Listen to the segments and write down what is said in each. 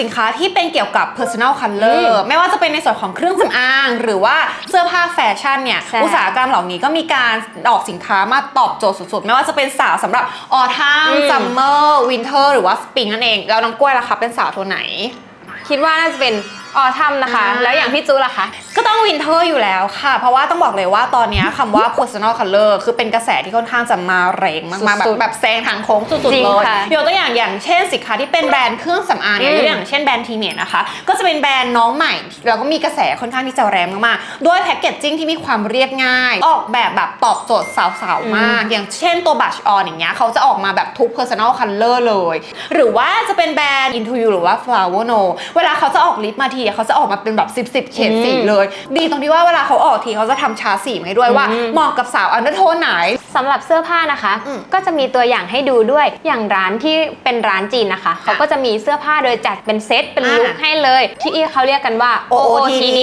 สินค้าที่เป็นเกี่ยวกับ personal color ไม่ว่าจะเป็นในส่วนของเครื่องสำอาง หรือว่าเสื้อผ้าแฟชั่นเนี่ย ใช่ อุตสาหกรรมเหล่านี้ก็มีการออกสินค้ามาตอบโจทย์สุดๆ ไม่ว่าจะเป็นสาวสำหรับออทัมอืมซัมเมอร์วินเทอร์หรือว่าสปริงนั่นเอง แล้วน้องกล้วยล่ะคะเป็นสาวตัวไหน คิดว่าน่าจะเป็น ออทัมนะคะ อ่า แล้วอย่างพี่จูล่ะคะ ก็ต้องวินเทอร์อยู่แล้วค่ะ เพราะว่าต้องบอกเลยว่าตอนเนี้ยคำว่า personal color คือเป็นกระแสที่ค่อนข้างจะมาแรงมากๆ แบบสุดๆแบบแซงทางโค้งสุดจริๆงเลยค่ะยกตัวอย่างอย่างเช่นสินค้าที่เป็นแบรนด์เครื่องสำอางเนี่ยอืมยกตัวอย่างเช่นแบรนด์ทีเมทนะคะ ก็จะเป็นแบรนด์น้องใหม่ แล้วก็มีกระแสค่อนข้างที่จะแรงมากๆ ด้วยแพคเกจจิ้งที่มีความเรียบง่าย ออกแบบแบบตอบโจทย์สาวๆมาก อย่างเช่นตัวบัชออนอย่างเงี้ยเขาจะออกมาแบบทุก personal color เลย หรือว่าจะเป็นแบรนด์ Into You หรือว่า Flower No เวลาเขาจะออกลิปมาทีเขาจะออกมาเป็นแบบ 10 10เฉดสีอืมเลย ดีตรงที่ว่าเวลาเขาออกทีเขาจะทำชาร์จสีมาให้ด้วยว่าอืมเหมาะกับสาวอันเดอร์โทนไหน สำหรับเสื้อผ้านะคะ อืมก็จะมีตัวอย่างให้ดูด้วย อย่างร้านที่เป็นร้านจีนนะคะ เขาก็จะมีเสื้อผ้าโดยจัดเป็นเซตเป็นอ่าลุคให้เลย ที่เขาเรียกกันว่า OOTD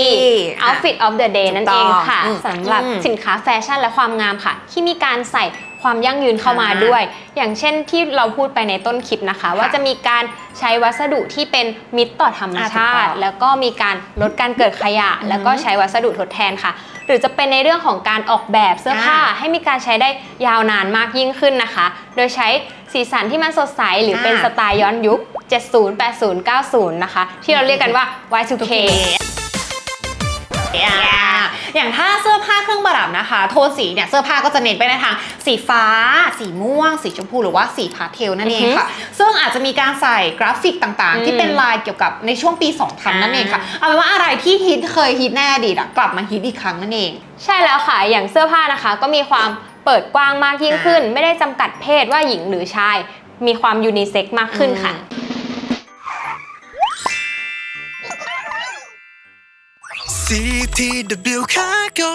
Outfit of the Day นั่นเองค่ะถูกต้องสำหรับอืม สินค้าแฟชั่นและความงามค่ะ ที่มีการใส่ ความยั่งยืนเข้ามาอ่าด้วย อย่างเช่นที่เราพูดไปในต้นคลิปนะคะ ว่าจะมีการใช้วัสดุที่เป็นมิตรต่อธรรมชาอ่าถูกต้ติองแล้วก็มีการลดการเกิดขยะ แล้วก็ใช้วัสดุทดแทนค่ะ หรือจะเป็นในเรื่องของการออกแบบเสื้อผ้าอ่าให้มีการใช้ได้ยาวนานมากยิ่งขึ้นนะคะ โดยใช้สีสันที่มันสดใสหรือเป็นอ่าสไตล์ย้อนยุค 70 80 90 นะคะ ที่เราเรียกกันว่า Y2K อ่าอย่างถ้าเสื้อผ้าเค รื่องประดับนะคะ โทนสีเนี่ยเสื้อผ้าก็จะเน้นไปในทางสีฟ้า สีม่วง สีชมพูหรือว่าสีพาสเทลนั่นเองค่ะ ซึ่งอาจจะมีการใส่กราฟิกต่างอืมๆที่เป็นลายเกี่ยวกับในช่วงปี 2000 นั่นเองค่ะ เอาเป็นว่าอะไรที่ฮิตเคยฮิตในอดีตอะกลับมาฮิตอีกครั้งนั่นเอง ใช่แล้วค่ะ อย่างเสื้อผ้านะคะ ก็มีความเปิดกว้างมากยิ่งขึ้น ไม่ได้จำกัดเพศว่าหญิงหรือชาย มีความยูนิเซ็กซ์มากขึ้นค่ะ CTW Cargo